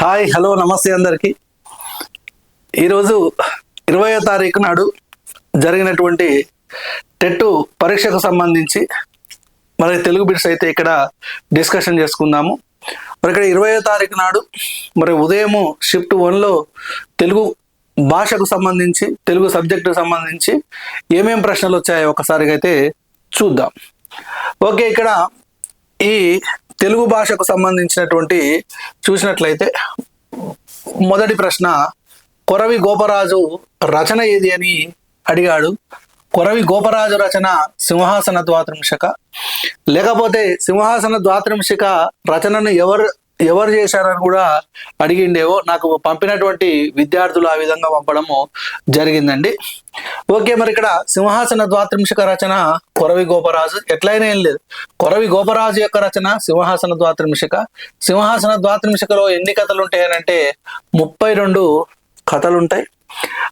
Hi hello నమస్తే అందరికీ. ఈరోజు ఇరవయో తారీఖు నాడు జరిగినటువంటి టెట్ పరీక్షకు సంబంధించి మరి తెలుగు బిడ్స్ అయితే ఇక్కడ డిస్కషన్ చేసుకుందాము. మరి ఇక్కడ ఇరవయో తారీఖు నాడు మరి ఉదయము షిఫ్ట్ వన్లో తెలుగు భాషకు సంబంధించి తెలుగు సబ్జెక్టుకు సంబంధించి ఏమేం ప్రశ్నలు వచ్చాయో ఒకసారిగా అయితే చూద్దాం. ఓకే ఇక్కడ ఈ తెలుగు భాషకు సంబంధించినటువంటి చూసినట్లయితే మొదటి ప్రశ్న కొరవి గోపరాజు రచన ఏది అని అడిగాడు. కొరవి గోపరాజు రచన సింహాసన ద్వాత్రింశక లేకపోతే సింహాసన ద్వాత్రింశిక రచనను ఎవరు ఎవరు చేశారని కూడా అడిగిండేవో నాకు పంపినటువంటి విద్యార్థులు ఆ విధంగా పంపడము జరిగిందండి. ఓకే మరి ఇక్కడ సింహాసన ద్వాత్రింశక రచన కొరవి గోపరాజు. ఎట్లయినా ఏం లేదు. కొరవి గోపరాజు యొక్క రచన సింహాసన ద్వాత్రింశక సింహాసన ద్వాత్రింశకలో ఎన్ని కథలు ఉంటాయనంటే ముప్పై రెండు కథలు ఉంటాయి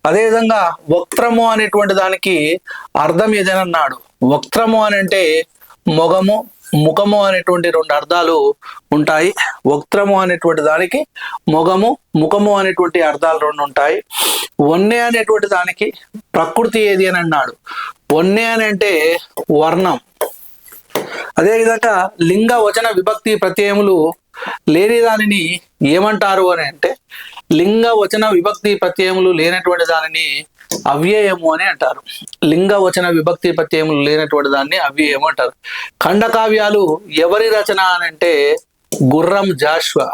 అదేవిధంగా వక్త్రము అనేటువంటి దానికి అర్థం ఏదైనా అన్నాడు. వక్త్రము అని అంటే మొగము ముఖము అనేటువంటి రెండు అర్థాలు ఉంటాయి. వక్త్రము అనేటువంటి దానికి ముఖము ముఖము అనేటువంటి అర్థాలు రెండు ఉంటాయి. వన్నె అనేటువంటి దానికి ప్రకృతి ఏది అని అన్నాడు. వన్నె అని అంటే వర్ణం. అదేవిధంగా లింగ వచన విభక్తి ప్రత్యయములు లేని దానిని ఏమంటారు అని అంటే లింగ వచన విభక్తి ప్రత్యయములు లేనటువంటి దానిని అవ్యయము అని అంటారు. లింగ వచన విభక్తి ప్రత్యయములు లేనటువంటి దాన్ని అవ్యయము అంటారు. ఖండకావ్యాలు ఎవరి రచన అని అంటే గుర్రం జాష్వా.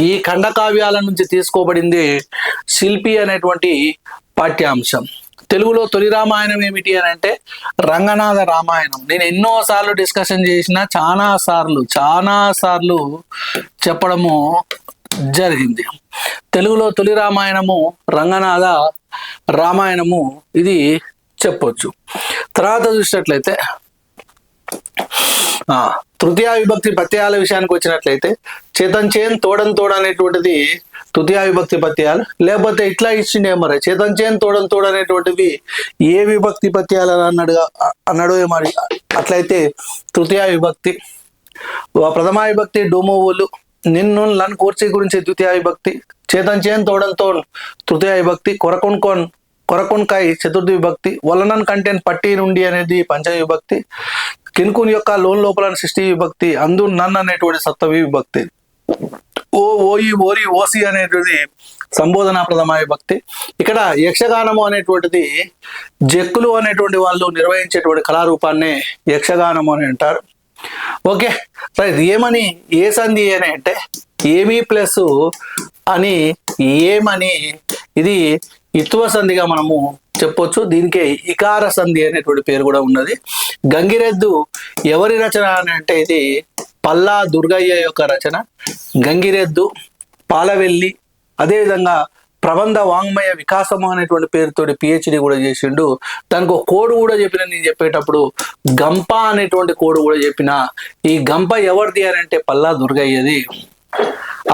ఈ ఖండకావ్యాల నుంచి తీసుకోబడింది శిల్పి అనేటువంటి పాఠ్యాంశం. తెలుగులో తొలి రామాయణం ఏమిటి అని అంటే రంగనాథ రామాయణం. నేను ఎన్నో సార్లు డిస్కషన్ చేసిన చాలా సార్లు చాలా సార్లు చెప్పడము జరిగింది. తెలుగులో తొలి రామాయణము రంగనాథ రామాయణము ఇది చెప్పొచ్చు. తర్వాత చూసినట్లయితే ఆ తృతీయ విభక్తి ప్రత్యయాల విషయానికి వచ్చినట్లయితే చేతన్ చేన్ తోడన్ తోడ అనేటువంటిది తృతీయ విభక్తి ప్రత్యయాలు లేకపోతే ఇట్లా ఇచ్చిండే మరి చేతన్ చేన్ తోడన్ తోడ అనేటువంటివి ఏ విభక్తి ప్రత్యయాలు అన్నాడు అన్నాడు మరి అట్లయితే తృతీయ విభక్తి ప్రథమా విభక్తి డోమోవులు నిన్ను లన్ కోర్చే గురించి ద్వితీయ విభక్తి చేతన్ తోడంతో తృతీయ విభక్తి కొరకొన్ కొన్ కొరకొన్ కాయ్ చతుర్థి విభక్తి వలనన్ కంటెన్ పట్టి నుండి అనేది పంచమ విభక్తి కిన్కున్ యొక్క లోన్ లోపల సృష్టి విభక్తి అందు నన్ అనేటువంటి సప్తమి విభక్తి. ఓ ఓయి ఓరి ఓసి అనేటువంటిది సంబోధన ప్రథమ విభక్తి ఇక్కడ యక్షగానము అనేటువంటిది జక్కులు అనేటువంటి వాళ్ళు నిర్వహించేటువంటి కళారూపాన్ని యక్షగానము అని అంటారు. ఓకే. రైట్ ఏమని ఏ సంధి అని అంటే ఏమి ప్లస్ అని ఏమని ఇది ఇత్వ సంధిగా మనము చెప్పొచ్చు. దీనికి ఇకార సంధి అనేటువంటి పేరు కూడా ఉన్నది. గంగిరెద్దు ఎవరి రచన అని అంటే ఇది పల్లా దుర్గయ్య యొక్క రచన. గంగిరెద్దు పాలవెల్లి అదేవిధంగా ప్రబంధ వాంగ్మయ వికాసము అనేటువంటి పేరుతోటి పిహెచ్డి కూడా చేసిండు. దానికి ఒక కోడ్ కూడా చెప్పిన నేను చెప్పేటప్పుడు గంప అనేటువంటి కోడ్ కూడా చెప్పిన. ఈ గంప ఎవరిది అని అంటే పల్లా దుర్గయ్యది.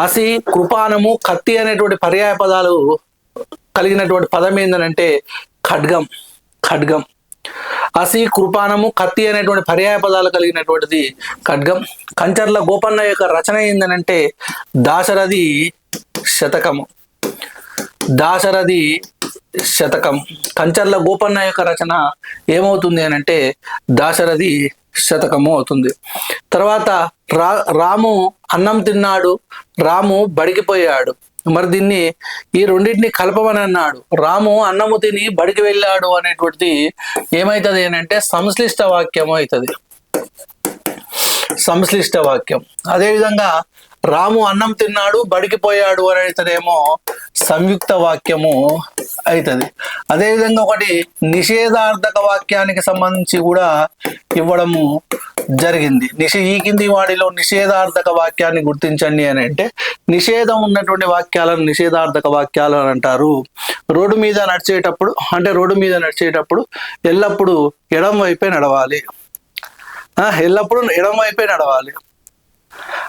అసి కృపానము కత్తి అనేటువంటి పర్యాయ పదాలు కలిగినటువంటి పదం ఏంటంటే ఖడ్గం ఖడ్గం. అసి కృపానము కత్తి అనేటువంటి పర్యాయ పదాలు కలిగినటువంటిది ఖడ్గం. కంచర్ల గోపన్న యొక్క రచన ఏందనంటే దాశరథి శతకము. దాశరథి శతకం. కంచర్ల గోపన్న యొక్క రచన ఏమవుతుంది అని అంటే దాశరథి శతకము అవుతుంది. తర్వాత రా రాము అన్నం తిన్నాడు రాము బడికిపోయాడు మరి దీన్ని ఈ రెండింటిని కలపమని అన్నాడు. రాము అన్నము తిని బడికి వెళ్ళాడు అనేటువంటిది ఏమవుతుంది అని అంటే సంశ్లిష్ట వాక్యము అవుతుంది. సంశ్లిష్ట వాక్యం. అదేవిధంగా రాము అన్నం తిన్నాడు బడికి పోయాడు అని సంయుక్త వాక్యము అవుతుంది అదేవిధంగా ఒకటి నిషేధార్థక వాక్యానికి సంబంధించి కూడా ఇవ్వడము జరిగింది. నిష ఈ కింది వాడిలో నిషేధార్థక వాక్యాన్ని గుర్తించండి అని అంటే నిషేధం ఉన్నటువంటి వాక్యాలను నిషేధార్థక వాక్యాలు అని అంటారు. రోడ్డు మీద నడిచేటప్పుడు అంటే రోడ్డు మీద నడిచేటప్పుడు ఎల్లప్పుడూ ఎడం వైపే నడవాలి. ఎల్లప్పుడూ ఎడం వైపే నడవాలి.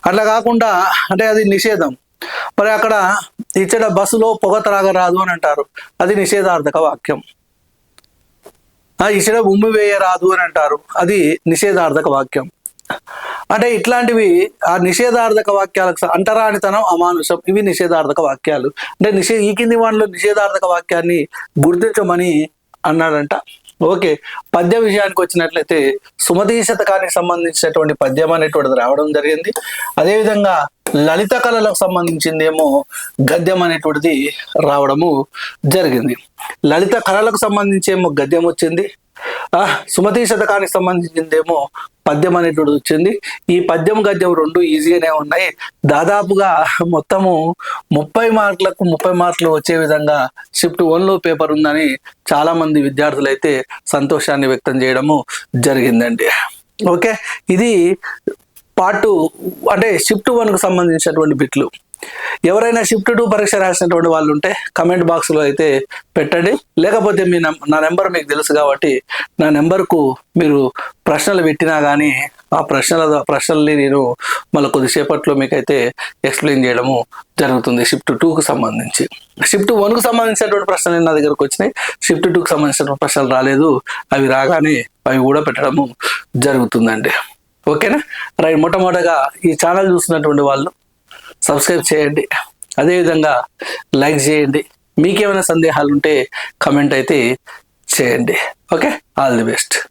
అట్లా కాకుండా అంటే అది నిషేధం. మరి అక్కడ ఇచ్చట బస్సులో పొగ త్రాగరాదు అని అంటారు. అది నిషేధార్థక వాక్యం. ఆ ఇచ్చట ఉమ్మి వేయరాదు అని అంటారు. అది నిషేధార్థక వాక్యం. అంటే ఇట్లాంటివి ఆ నిషేధార్థక వాక్యాలకు అంటరానితనం అమానుషం ఇవి నిషేధార్థక వాక్యాలు. అంటే నిషే ఈ కింది వాళ్ళు నిషేధార్థక వాక్యాన్ని గుర్తించమని అన్నాడంట. ఓకే పద్య విషయానికి వచ్చినట్లయితే సుమతీ శతకానికి సంబంధించినటువంటి పద్యం అనేటువంటిది రావడం జరిగింది. అదేవిధంగా లలిత కళలకు సంబంధించిందేమో గద్యం అనేటువంటిది రావడము జరిగింది. లలిత కళలకు సంబంధించి ఏమో గద్యం వచ్చింది. ఆ సుమతి శతకానికి సంబంధించిందేమో పద్యం అనేటువంటిది వచ్చింది. ఈ పద్యం గద్యం రెండు ఈజీగానే ఉన్నాయి. దాదాపుగా మొత్తము ముప్పై మార్కులకు ముప్పై మార్కులు వచ్చే విధంగా షిఫ్ట్ వన్లో పేపర్ ఉందని చాలా మంది విద్యార్థులు అయితే సంతోషాన్ని వ్యక్తం చేయడము జరిగిందండి. ఓకే? ఇది పార్ట్ అంటే షిఫ్ట్ వన్కు సంబంధించినటువంటి బిట్లు. ఎవరైనా షిఫ్ట్ టూ పరీక్ష రాసినటువంటి వాళ్ళు ఉంటే కమెంట్ బాక్స్లో అయితే పెట్టండి. లేకపోతే మీ నా నెంబర్ మీకు తెలుసు కాబట్టి నా నెంబర్కు మీరు ప్రశ్నలు పెట్టినా కానీ ఆ ప్రశ్నల ప్రశ్నల్ని నేను మళ్ళీ కొద్దిసేపట్లో మీకైతే ఎక్స్ప్లెయిన్ చేయడము జరుగుతుంది షిఫ్ట్ టూకు సంబంధించి. షిఫ్ట్ వన్కు సంబంధించినటువంటి ప్రశ్నలు నా దగ్గరకు వచ్చినాయి. షిఫ్ట్ టూకు సంబంధించినటువంటి ప్రశ్నలు రాలేదు. అవి రాగానే అవి కూడా పెట్టడము జరుగుతుందండి. ఓకేనా? రైట్ మొట్టమొదటగా ఈ ఛానల్ చూస్తున్నటువంటి వాళ్ళు సబ్స్క్రైబ్ చేయండి. అదేవిధంగా లైక్ చేయండి. మీకేమైనా సందేహాలు ఉంటే కమెంట్ అయితే చేయండి. ఓకే? All the best.